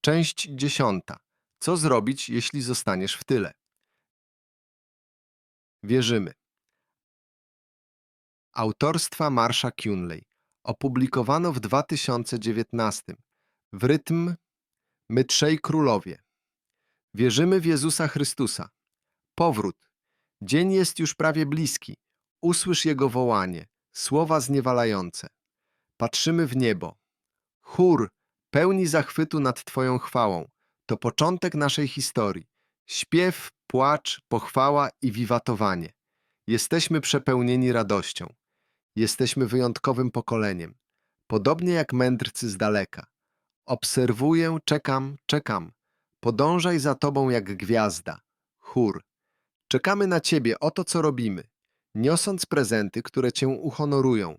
Część dziesiąta. Co zrobić, jeśli zostaniesz w tyle? Wierzymy. Autorstwa Marsha Cunley. Opublikowano w 2019. W rytm My Trzej Królowie. Wierzymy w Jezusa Chrystusa. Powrót. Dzień jest już prawie bliski. Usłysz Jego wołanie, słowa zniewalające. Patrzymy w niebo. Chór, pełni zachwytu nad Twoją chwałą. To początek naszej historii. Śpiew, płacz, pochwała i wiwatowanie. Jesteśmy przepełnieni radością. Jesteśmy wyjątkowym pokoleniem. Podobnie jak mędrcy z daleka. Obserwuję, czekam, czekam. Podążaj za Tobą jak gwiazda. Chór. Czekamy na Ciebie, oto co robimy. Niosąc prezenty, które Cię uhonorują.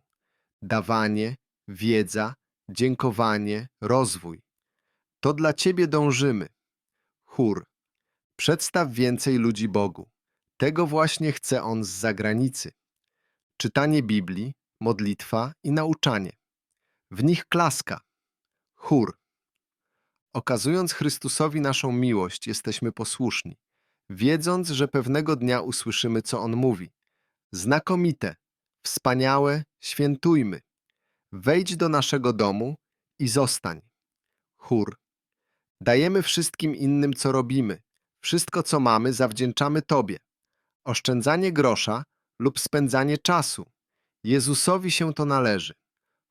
Dawanie, wiedza, dziękowanie, rozwój. To dla Ciebie dążymy. Chór. Przedstaw więcej ludzi Bogu. Tego właśnie chce On z zagranicy. Czytanie Biblii, modlitwa i nauczanie. W nich klaska. Chór. Okazując Chrystusowi naszą miłość, jesteśmy posłuszni, wiedząc, że pewnego dnia usłyszymy, co On mówi. Znakomite, wspaniałe, świętujmy. Wejdź do naszego domu i zostań. Chór. Dajemy wszystkim innym, co robimy. Wszystko, co mamy, zawdzięczamy Tobie. Oszczędzanie grosza lub spędzanie czasu. Jezusowi się to należy.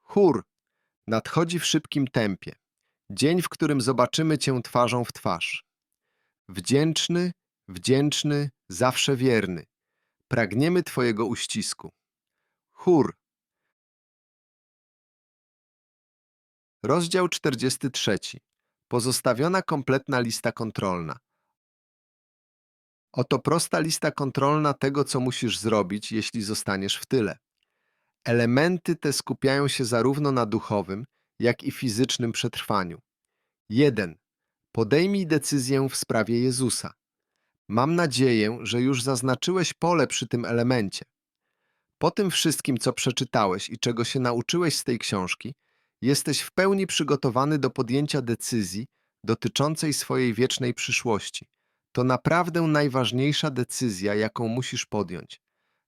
Chór. Nadchodzi w szybkim tempie. Dzień, w którym zobaczymy Cię twarzą w twarz. Wdzięczny, wdzięczny, zawsze wierny. Pragniemy Twojego uścisku. Chór. Rozdział 43. Pozostawiona kompletna lista kontrolna. Oto prosta lista kontrolna tego, co musisz zrobić, jeśli zostaniesz w tyle. Elementy te skupiają się zarówno na duchowym, jak i fizycznym przetrwaniu. 1. Podejmij decyzję w sprawie Jezusa. Mam nadzieję, że już zaznaczyłeś pole przy tym elemencie. Po tym wszystkim, co przeczytałeś i czego się nauczyłeś z tej książki, jesteś w pełni przygotowany do podjęcia decyzji dotyczącej swojej wiecznej przyszłości. To naprawdę najważniejsza decyzja, jaką musisz podjąć.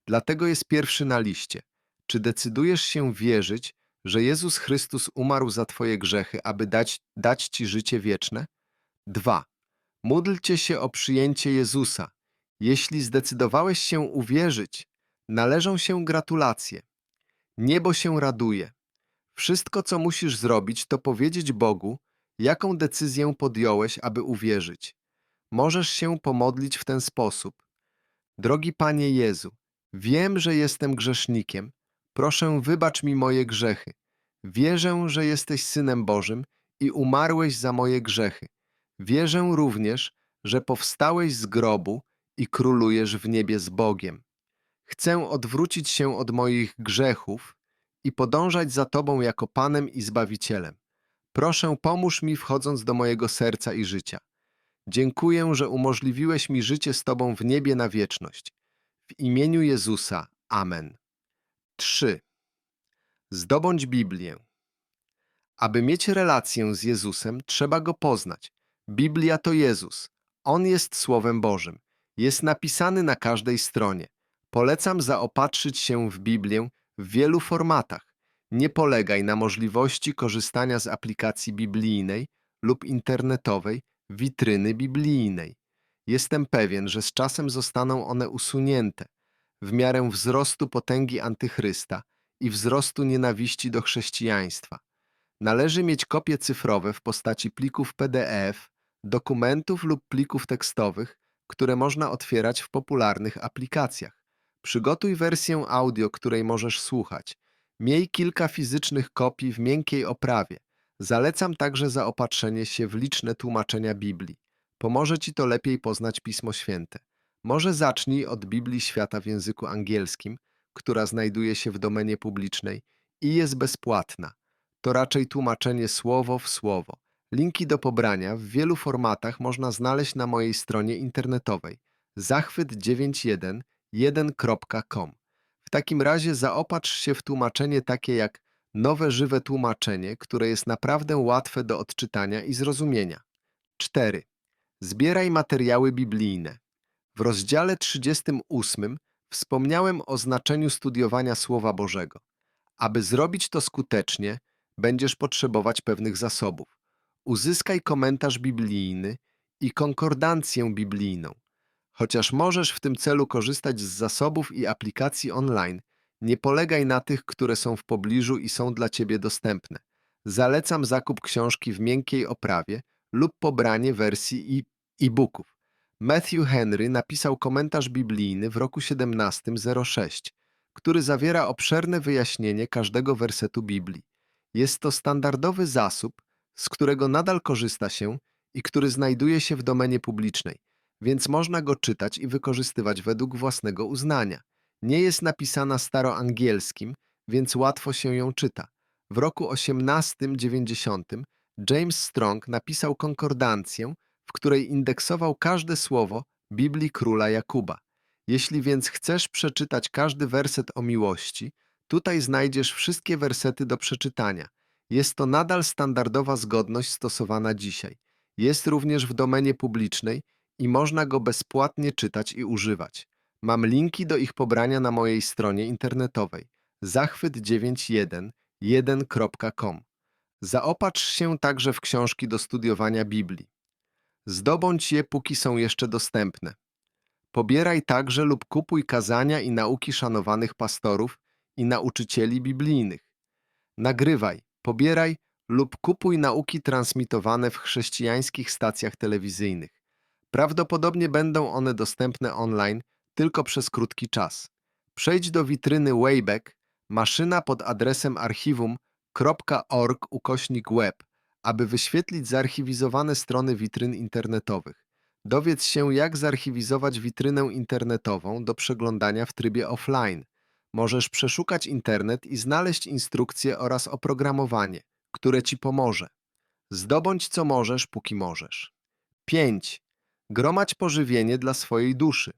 Dlatego jest pierwszy na liście. Czy decydujesz się wierzyć, że Jezus Chrystus umarł za Twoje grzechy, aby dać, dać Ci życie wieczne? 2. Módlcie się o przyjęcie Jezusa. Jeśli zdecydowałeś się uwierzyć, należą się gratulacje. Niebo się raduje. Wszystko, co musisz zrobić, to powiedzieć Bogu, jaką decyzję podjąłeś, aby uwierzyć. Możesz się pomodlić w ten sposób. Drogi Panie Jezu, wiem, że jestem grzesznikiem. Proszę, wybacz mi moje grzechy. Wierzę, że jesteś Synem Bożym i umarłeś za moje grzechy. Wierzę również, że powstałeś z grobu i królujesz w niebie z Bogiem. Chcę odwrócić się od moich grzechów i podążać za Tobą jako Panem i Zbawicielem. Proszę, pomóż mi wchodząc do mojego serca i życia. Dziękuję, że umożliwiłeś mi życie z Tobą w niebie na wieczność. W imieniu Jezusa. Amen. 3. Zdobądź Biblię. Aby mieć relację z Jezusem, trzeba Go poznać. Biblia to Jezus. On jest Słowem Bożym. Jest napisany na każdej stronie. Polecam zaopatrzyć się w Biblię w wielu formatach. Nie polegaj na możliwości korzystania z aplikacji biblijnej lub internetowej witryny biblijnej. Jestem pewien, że z czasem zostaną one usunięte w miarę wzrostu potęgi antychrysta i wzrostu nienawiści do chrześcijaństwa. Należy mieć kopie cyfrowe w postaci plików PDF, dokumentów lub plików tekstowych, które można otwierać w popularnych aplikacjach. Przygotuj wersję audio, której możesz słuchać. Miej kilka fizycznych kopii w miękkiej oprawie. Zalecam także zaopatrzenie się w liczne tłumaczenia Biblii. Pomoże Ci to lepiej poznać Pismo Święte. Może zacznij od Biblii Świata w języku angielskim, która znajduje się w domenie publicznej i jest bezpłatna. To raczej tłumaczenie słowo w słowo. Linki do pobrania w wielu formatach można znaleźć na mojej stronie internetowej zachwyt911.com. W takim razie zaopatrz się w tłumaczenie takie jak Nowe Żywe Tłumaczenie, które jest naprawdę łatwe do odczytania i zrozumienia. 4. Zbieraj materiały biblijne. W rozdziale 38 wspomniałem o znaczeniu studiowania Słowa Bożego. Aby zrobić to skutecznie, będziesz potrzebować pewnych zasobów. Uzyskaj komentarz biblijny i konkordancję biblijną. Chociaż możesz w tym celu korzystać z zasobów i aplikacji online, nie polegaj na tych, które są w pobliżu i są dla Ciebie dostępne. Zalecam zakup książki w miękkiej oprawie lub pobranie wersji e-booków. Matthew Henry napisał komentarz biblijny w roku 1706, który zawiera obszerne wyjaśnienie każdego wersetu Biblii. Jest to standardowy zasób, z którego nadal korzysta się i który znajduje się w domenie publicznej, więc można go czytać i wykorzystywać według własnego uznania. Nie jest napisana staroangielskim, więc łatwo się ją czyta. W roku 1890 James Strong napisał konkordancję, w której indeksował każde słowo Biblii Króla Jakuba. Jeśli więc chcesz przeczytać każdy werset o miłości, tutaj znajdziesz wszystkie wersety do przeczytania. Jest to nadal standardowa zgodność stosowana dzisiaj. Jest również w domenie publicznej i można go bezpłatnie czytać i używać. Mam linki do ich pobrania na mojej stronie internetowej zachwyt911.com. Zaopatrz się także w książki do studiowania Biblii. Zdobądź je, póki są jeszcze dostępne. Pobieraj także lub kupuj kazania i nauki szanowanych pastorów i nauczycieli biblijnych. Nagrywaj, pobieraj lub kupuj nauki transmitowane w chrześcijańskich stacjach telewizyjnych. Prawdopodobnie będą one dostępne online tylko przez krótki czas. Przejdź do witryny Wayback, maszyna pod adresem archiwum.org ukośnik web, aby wyświetlić zarchiwizowane strony witryn internetowych. Dowiedz się, jak zarchiwizować witrynę internetową do przeglądania w trybie offline. Możesz przeszukać internet i znaleźć instrukcje oraz oprogramowanie, które Ci pomoże. Zdobądź co możesz, póki możesz. 5. Gromadź pożywienie dla swojej duszy.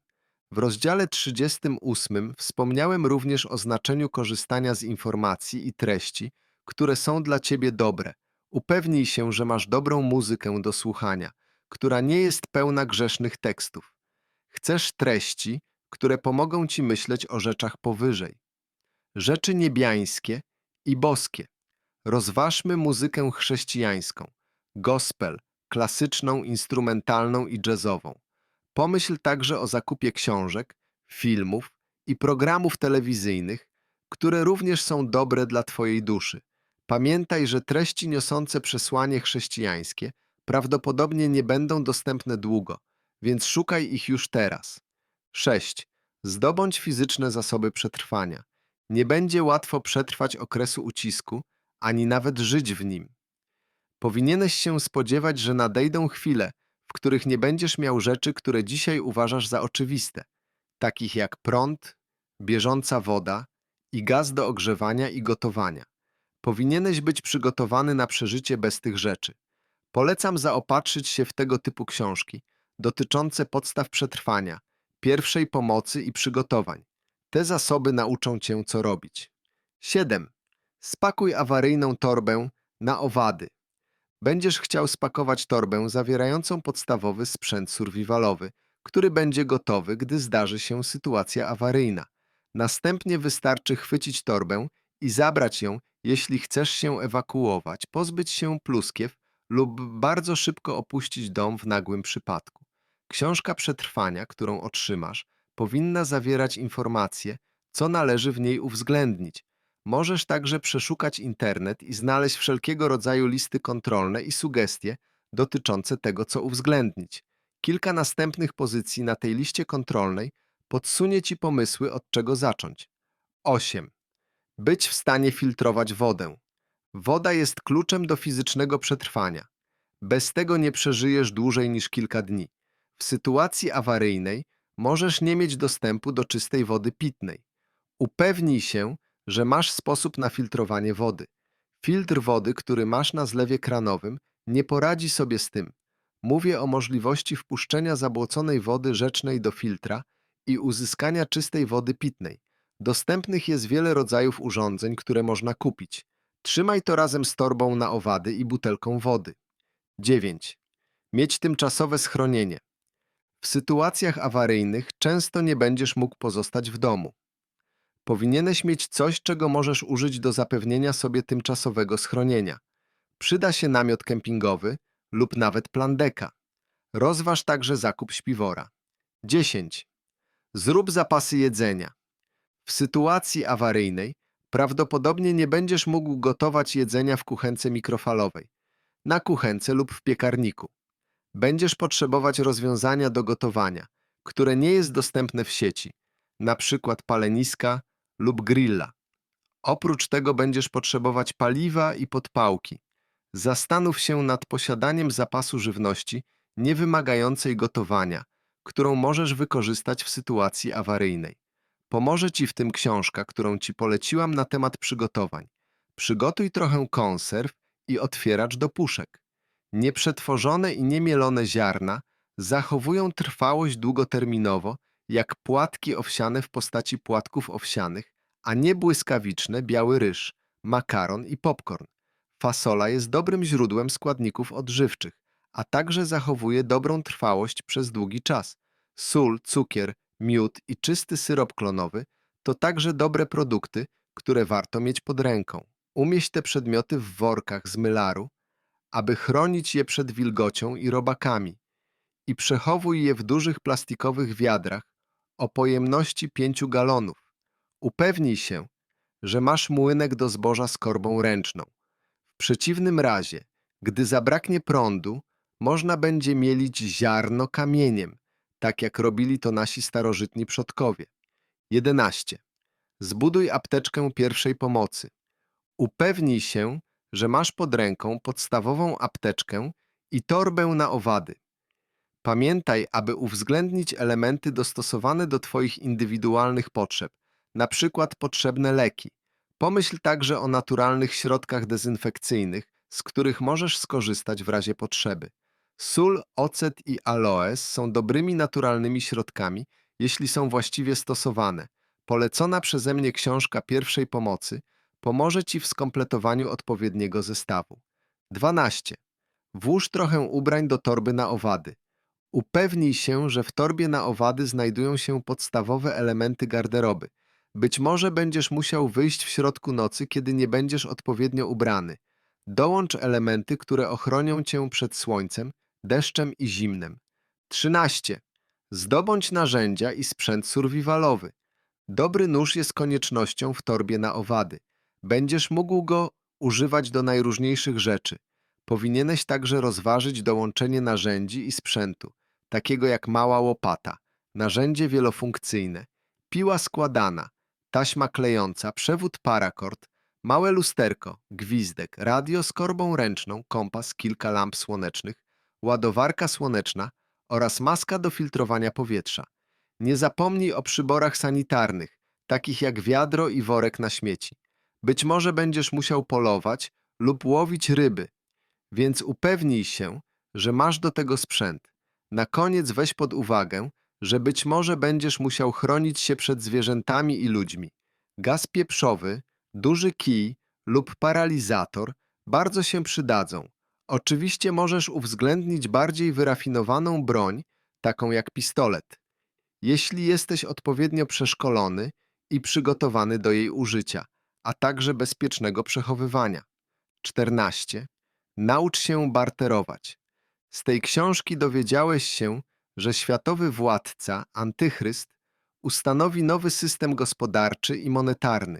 W rozdziale 38 wspomniałem również o znaczeniu korzystania z informacji i treści, które są dla Ciebie dobre. Upewnij się, że masz dobrą muzykę do słuchania, która nie jest pełna grzesznych tekstów. Chcesz treści, które pomogą Ci myśleć o rzeczach powyżej. Rzeczy niebiańskie i boskie. Rozważmy muzykę chrześcijańską, gospel, klasyczną, instrumentalną i jazzową. Pomyśl także o zakupie książek, filmów i programów telewizyjnych, które również są dobre dla Twojej duszy. Pamiętaj, że treści niosące przesłanie chrześcijańskie prawdopodobnie nie będą dostępne długo, więc szukaj ich już teraz. 6. Zdobądź fizyczne zasoby przetrwania. Nie będzie łatwo przetrwać okresu ucisku, ani nawet żyć w nim. Powinieneś się spodziewać, że nadejdą chwile, w których nie będziesz miał rzeczy, które dzisiaj uważasz za oczywiste, takich jak prąd, bieżąca woda i gaz do ogrzewania i gotowania. Powinieneś być przygotowany na przeżycie bez tych rzeczy. Polecam zaopatrzyć się w tego typu książki dotyczące podstaw przetrwania, pierwszej pomocy i przygotowań. Te zasoby nauczą cię, co robić. 7. Spakuj awaryjną torbę na owady. Będziesz chciał spakować torbę zawierającą podstawowy sprzęt survivalowy, który będzie gotowy, gdy zdarzy się sytuacja awaryjna. Następnie wystarczy chwycić torbę i zabrać ją, jeśli chcesz się ewakuować, pozbyć się pluskiew lub bardzo szybko opuścić dom w nagłym przypadku. Książka przetrwania, którą otrzymasz, powinna zawierać informacje, co należy w niej uwzględnić. Możesz także przeszukać internet i znaleźć wszelkiego rodzaju listy kontrolne i sugestie dotyczące tego, co uwzględnić. Kilka następnych pozycji na tej liście kontrolnej podsunie Ci pomysły, od czego zacząć. 8. Być w stanie filtrować wodę. Woda jest kluczem do fizycznego przetrwania. Bez tego nie przeżyjesz dłużej niż kilka dni. W sytuacji awaryjnej możesz nie mieć dostępu do czystej wody pitnej. Upewnij się, że masz sposób na filtrowanie wody. Filtr wody, który masz na zlewie kranowym, nie poradzi sobie z tym. Mówię o możliwości wpuszczenia zabłoconej wody rzecznej do filtra i uzyskania czystej wody pitnej. Dostępnych jest wiele rodzajów urządzeń, które można kupić. Trzymaj to razem z torbą na owady i butelką wody. 9. Mieć tymczasowe schronienie. W sytuacjach awaryjnych często nie będziesz mógł pozostać w domu. Powinieneś mieć coś, czego możesz użyć do zapewnienia sobie tymczasowego schronienia. Przyda się namiot kempingowy lub nawet plandeka. Rozważ także zakup śpiwora. 10. Zrób zapasy jedzenia. W sytuacji awaryjnej prawdopodobnie nie będziesz mógł gotować jedzenia w kuchence mikrofalowej, na kuchence lub w piekarniku. Będziesz potrzebować rozwiązania do gotowania, które nie jest dostępne w sieci, na przykład paleniska lub grilla. Oprócz tego będziesz potrzebować paliwa i podpałki. Zastanów się nad posiadaniem zapasu żywności niewymagającej gotowania, którą możesz wykorzystać w sytuacji awaryjnej. Pomoże Ci w tym książka, którą Ci poleciłam na temat przygotowań. Przygotuj trochę konserw i otwieracz do puszek. Nieprzetworzone i niemielone ziarna zachowują trwałość długoterminowo, jak płatki owsiane w postaci płatków owsianych, a nie błyskawiczne biały ryż, makaron i popcorn. Fasola jest dobrym źródłem składników odżywczych, a także zachowuje dobrą trwałość przez długi czas. Sól, cukier, miód i czysty syrop klonowy to także dobre produkty, które warto mieć pod ręką. Umieść te przedmioty w workach z mylaru, aby chronić je przed wilgocią i robakami i przechowuj je w dużych plastikowych wiadrach o pojemności 5 galonów. Upewnij się, że masz młynek do zboża z korbą ręczną. W przeciwnym razie, gdy zabraknie prądu, można będzie mielić ziarno kamieniem, tak jak robili to nasi starożytni przodkowie. 11. Zbuduj apteczkę pierwszej pomocy. Upewnij się, że masz pod ręką podstawową apteczkę i torbę na owady. Pamiętaj, aby uwzględnić elementy dostosowane do Twoich indywidualnych potrzeb, na przykład potrzebne leki. Pomyśl także o naturalnych środkach dezynfekcyjnych, z których możesz skorzystać w razie potrzeby. Sól, ocet i aloes są dobrymi naturalnymi środkami, jeśli są właściwie stosowane. Polecona przeze mnie książka pierwszej pomocy pomoże Ci w skompletowaniu odpowiedniego zestawu. 12. Włóż trochę ubrań do torby na owady. Upewnij się, że w torbie na owady znajdują się podstawowe elementy garderoby. Być może będziesz musiał wyjść w środku nocy, kiedy nie będziesz odpowiednio ubrany. Dołącz elementy, które ochronią cię przed słońcem, deszczem i zimnem. 13. Zdobądź narzędzia i sprzęt survivalowy. Dobry nóż jest koniecznością w torbie na owady. Będziesz mógł go używać do najróżniejszych rzeczy. Powinieneś także rozważyć dołączenie narzędzi i sprzętu, takiego jak mała łopata, narzędzie wielofunkcyjne, piła składana, taśma klejąca, przewód parakord, małe lusterko, gwizdek, radio z korbą ręczną, kompas, kilka lamp słonecznych, ładowarka słoneczna oraz maska do filtrowania powietrza. Nie zapomnij o przyborach sanitarnych, takich jak wiadro i worek na śmieci. Być może będziesz musiał polować lub łowić ryby, więc upewnij się, że masz do tego sprzęt. Na koniec weź pod uwagę, że być może będziesz musiał chronić się przed zwierzętami i ludźmi. Gaz pieprzowy, duży kij lub paralizator bardzo się przydadzą. Oczywiście możesz uwzględnić bardziej wyrafinowaną broń, taką jak pistolet, jeśli jesteś odpowiednio przeszkolony i przygotowany do jej użycia, a także bezpiecznego przechowywania. 14. Naucz się barterować. Z tej książki dowiedziałeś się, że światowy władca, antychryst, ustanowi nowy system gospodarczy i monetarny.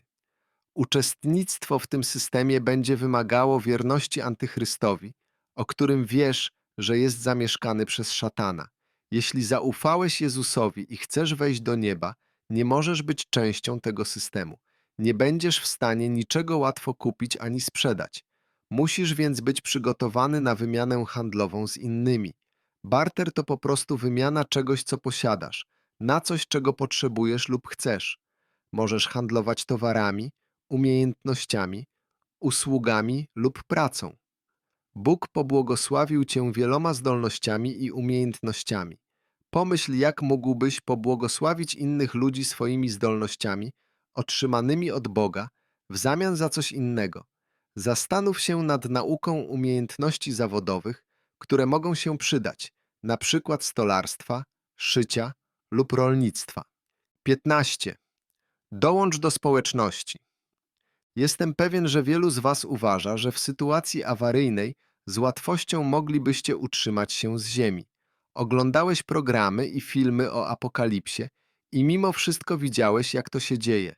Uczestnictwo w tym systemie będzie wymagało wierności antychrystowi, o którym wiesz, że jest zamieszkany przez szatana. Jeśli zaufałeś Jezusowi i chcesz wejść do nieba, nie możesz być częścią tego systemu. Nie będziesz w stanie niczego łatwo kupić ani sprzedać. Musisz więc być przygotowany na wymianę handlową z innymi. Barter to po prostu wymiana czegoś, co posiadasz, na coś, czego potrzebujesz lub chcesz. Możesz handlować towarami, umiejętnościami, usługami lub pracą. Bóg pobłogosławił cię wieloma zdolnościami i umiejętnościami. Pomyśl, jak mógłbyś pobłogosławić innych ludzi swoimi zdolnościami, otrzymanymi od Boga, w zamian za coś innego. Zastanów się nad nauką umiejętności zawodowych, które mogą się przydać, na przykład stolarstwa, szycia lub rolnictwa. 15. Dołącz do społeczności. Jestem pewien, że wielu z Was uważa, że w sytuacji awaryjnej z łatwością moglibyście utrzymać się z ziemi. Oglądałeś programy i filmy o apokalipsie i mimo wszystko widziałeś, jak to się dzieje.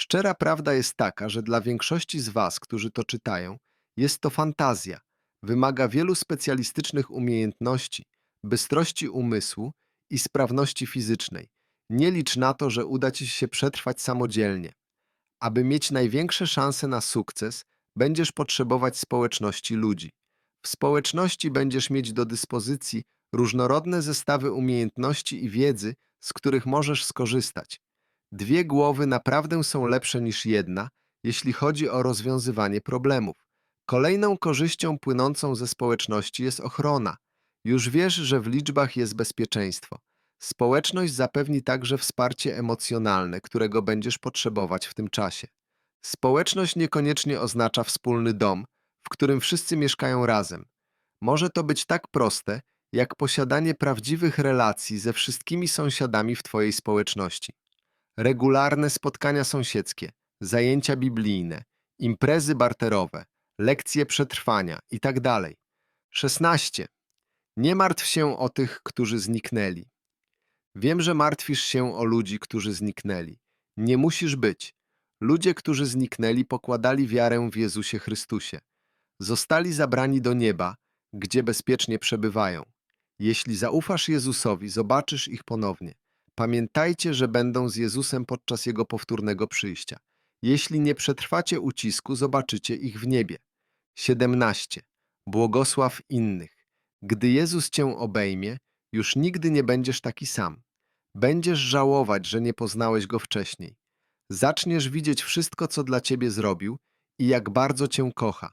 Szczera prawda jest taka, że dla większości z Was, którzy to czytają, jest to fantazja. Wymaga wielu specjalistycznych umiejętności, bystrości umysłu i sprawności fizycznej. Nie licz na to, że uda Ci się przetrwać samodzielnie. Aby mieć największe szanse na sukces, będziesz potrzebować społeczności ludzi. W społeczności będziesz mieć do dyspozycji różnorodne zestawy umiejętności i wiedzy, z których możesz skorzystać. Dwie głowy naprawdę są lepsze niż jedna, jeśli chodzi o rozwiązywanie problemów. Kolejną korzyścią płynącą ze społeczności jest ochrona. Już wiesz, że w liczbach jest bezpieczeństwo. Społeczność zapewni także wsparcie emocjonalne, którego będziesz potrzebować w tym czasie. Społeczność niekoniecznie oznacza wspólny dom, w którym wszyscy mieszkają razem. Może to być tak proste, jak posiadanie prawdziwych relacji ze wszystkimi sąsiadami w Twojej społeczności. Regularne spotkania sąsiedzkie, zajęcia biblijne, imprezy barterowe, lekcje przetrwania itd. 16. Nie martw się o tych, którzy zniknęli. Wiem, że martwisz się o ludzi, którzy zniknęli. Nie musisz być. Ludzie, którzy zniknęli, pokładali wiarę w Jezusie Chrystusie. Zostali zabrani do nieba, gdzie bezpiecznie przebywają. Jeśli zaufasz Jezusowi, zobaczysz ich ponownie. Pamiętajcie, że będą z Jezusem podczas Jego powtórnego przyjścia. Jeśli nie przetrwacie ucisku, zobaczycie ich w niebie. 17. Błogosław innych. Gdy Jezus cię obejmie, już nigdy nie będziesz taki sam. Będziesz żałować, że nie poznałeś Go wcześniej. Zaczniesz widzieć wszystko, co dla ciebie zrobił i jak bardzo cię kocha.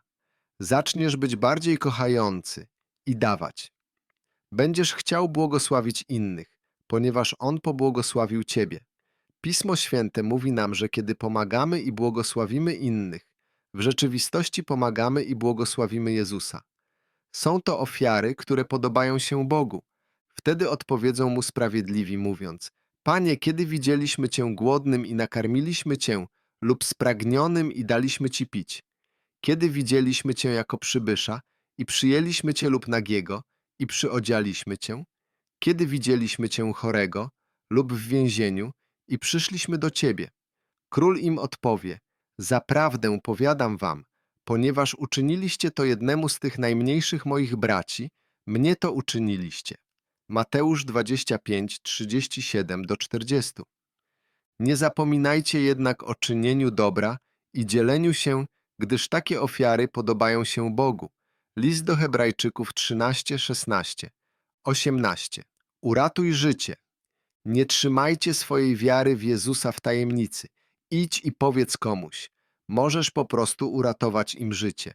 Zaczniesz być bardziej kochający i dawać. Będziesz chciał błogosławić innych, ponieważ On pobłogosławił ciebie. Pismo Święte mówi nam, że kiedy pomagamy i błogosławimy innych, w rzeczywistości pomagamy i błogosławimy Jezusa. Są to ofiary, które podobają się Bogu. Wtedy odpowiedzą Mu sprawiedliwi, mówiąc: Panie, kiedy widzieliśmy Cię głodnym i nakarmiliśmy Cię, lub spragnionym i daliśmy Ci pić? Kiedy widzieliśmy Cię jako przybysza i przyjęliśmy Cię lub nagiego i przyodzialiśmy Cię? Kiedy widzieliśmy Cię chorego lub w więzieniu i przyszliśmy do Ciebie? Król im odpowie: Zaprawdę powiadam wam, ponieważ uczyniliście to jednemu z tych najmniejszych moich braci, mnie to uczyniliście. Mateusz 25, 37 do 40. Nie zapominajcie jednak o czynieniu dobra i dzieleniu się, gdyż takie ofiary podobają się Bogu. List do Hebrajczyków 13, 16, 18. Uratuj życie. Nie trzymajcie swojej wiary w Jezusa w tajemnicy. Idź i powiedz komuś. Możesz po prostu uratować im życie.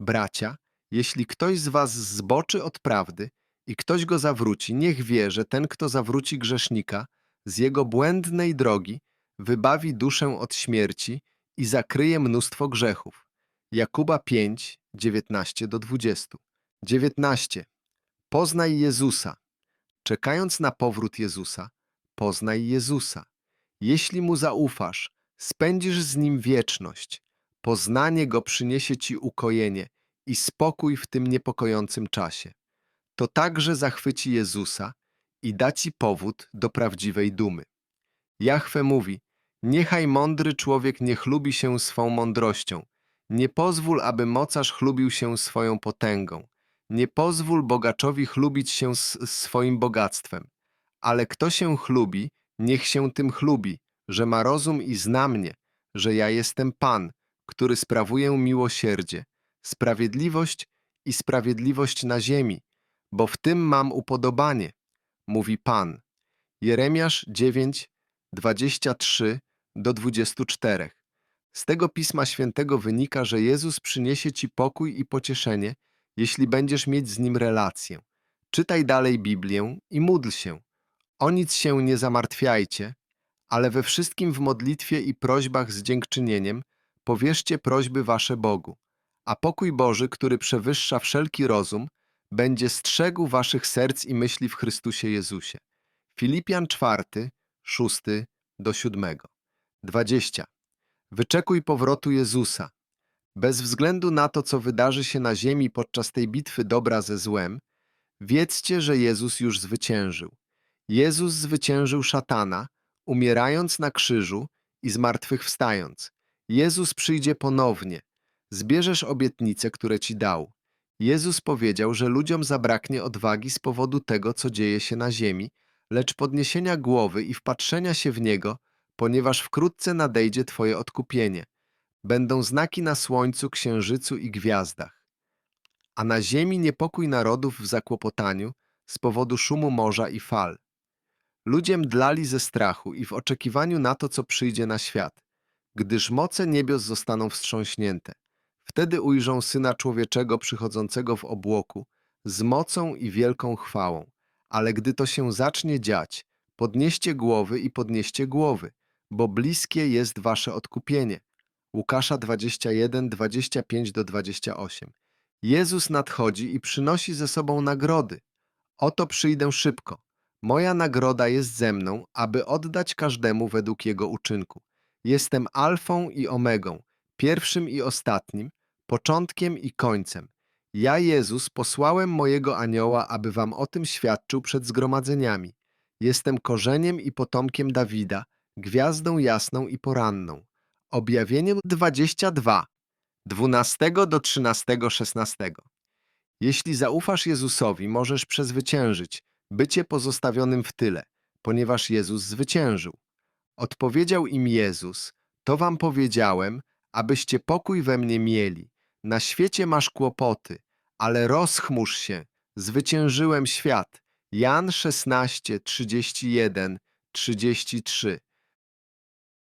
Bracia, jeśli ktoś z was zboczy od prawdy i ktoś go zawróci, niech wie, że ten, kto zawróci grzesznika z jego błędnej drogi, wybawi duszę od śmierci i zakryje mnóstwo grzechów. Jakuba 5, 19 do 20. 19. Poznaj Jezusa. Czekając na powrót Jezusa, poznaj Jezusa. Jeśli mu zaufasz, spędzisz z nim wieczność. Poznanie go przyniesie ci ukojenie i spokój w tym niepokojącym czasie. To także zachwyci Jezusa i da ci powód do prawdziwej dumy. Jahwe mówi: Niechaj mądry człowiek nie chlubi się swą mądrością. Nie pozwól, aby mocarz chlubił się swoją potęgą. Nie pozwól bogaczowi chlubić się s- swoim bogactwem. Ale kto się chlubi, niech się tym chlubi, że ma rozum i zna mnie, że ja jestem Pan, który sprawuję miłosierdzie, sprawiedliwość i sprawiedliwość na ziemi, bo w tym mam upodobanie, mówi Pan. Jeremiasz 9, 23 do 24. Z tego Pisma Świętego wynika, że Jezus przyniesie ci pokój i pocieszenie, jeśli będziesz mieć z Nim relację. Czytaj dalej Biblię i módl się. O nic się nie zamartwiajcie, ale we wszystkim w modlitwie i prośbach z dziękczynieniem powierzcie prośby wasze Bogu. A pokój Boży, który przewyższa wszelki rozum, będzie strzegł waszych serc i myśli w Chrystusie Jezusie. Filipian 4, 6 do 7. 20. Wyczekuj powrotu Jezusa. Bez względu na to, co wydarzy się na ziemi podczas tej bitwy dobra ze złem, wiedzcie, że Jezus już zwyciężył. Jezus zwyciężył szatana, umierając na krzyżu i zmartwychwstając. Jezus przyjdzie ponownie. Zbierzesz obietnice, które ci dał. Jezus powiedział, że ludziom zabraknie odwagi z powodu tego, co dzieje się na ziemi, lecz podniesienia głowy i wpatrzenia się w Niego, ponieważ wkrótce nadejdzie Twoje odkupienie. Będą znaki na słońcu, księżycu i gwiazdach. A na ziemi niepokój narodów w zakłopotaniu z powodu szumu morza i fal. Ludzie mdlali ze strachu i w oczekiwaniu na to, co przyjdzie na świat, gdyż moce niebios zostaną wstrząśnięte. Wtedy ujrzą Syna Człowieczego przychodzącego w obłoku z mocą i wielką chwałą. Ale gdy to się zacznie dziać, podnieście głowy i podnieście głowy, bo bliskie jest wasze odkupienie. Łukasza 21, 25 do 28. Jezus nadchodzi i przynosi ze sobą nagrody. Oto przyjdę szybko. Moja nagroda jest ze mną, aby oddać każdemu według jego uczynku. Jestem alfą i omegą, pierwszym i ostatnim, początkiem i końcem. Ja, Jezus, posłałem mojego anioła, aby wam o tym świadczył przed zgromadzeniami. Jestem korzeniem i potomkiem Dawida, gwiazdą jasną i poranną. Objawienie 22, 12 do 13, 16. Jeśli zaufasz Jezusowi, możesz przezwyciężyć bycie pozostawionym w tyle, ponieważ Jezus zwyciężył. Odpowiedział im Jezus, to wam powiedziałem, abyście pokój we mnie mieli. Na świecie masz kłopoty, ale rozchmurz się, zwyciężyłem świat. Jan 16, 31, 33.